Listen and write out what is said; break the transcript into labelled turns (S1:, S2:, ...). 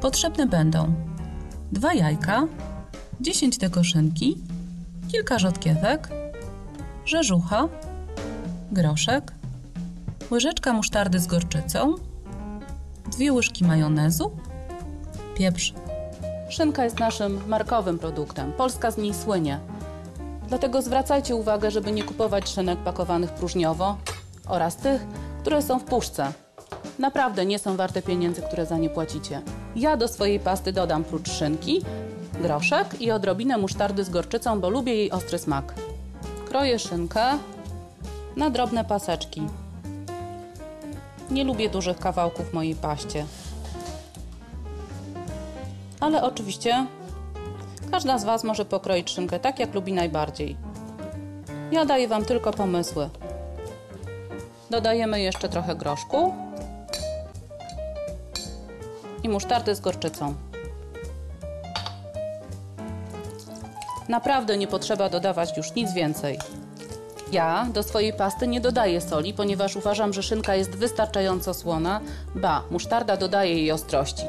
S1: Potrzebne będą dwa jajka, 10 deko szynki, kilka rzodkiewek, rzeżucha, groszek, łyżeczka musztardy z gorczycą, dwie łyżki majonezu, pieprz. Szynka jest naszym markowym produktem. Polska z niej słynie. Dlatego zwracajcie uwagę, żeby nie kupować szynek pakowanych próżniowo oraz tych, które są w puszce. Naprawdę nie są warte pieniędzy, które za nie płacicie. Ja do swojej pasty dodam prócz szynki groszek i odrobinę musztardy z gorczycą, bo lubię jej ostry smak. Kroję szynkę na drobne paseczki. Nie lubię dużych kawałków w mojej paście. Ale oczywiście każda z Was może pokroić szynkę tak, jak lubi najbardziej. Ja daję Wam tylko pomysły. Dodajemy jeszcze trochę groszku i musztardy z gorczycą. Naprawdę nie potrzeba dodawać już nic więcej. Ja do swojej pasty nie dodaję soli, ponieważ uważam, że szynka jest wystarczająco słona, ba, musztarda dodaje jej ostrości.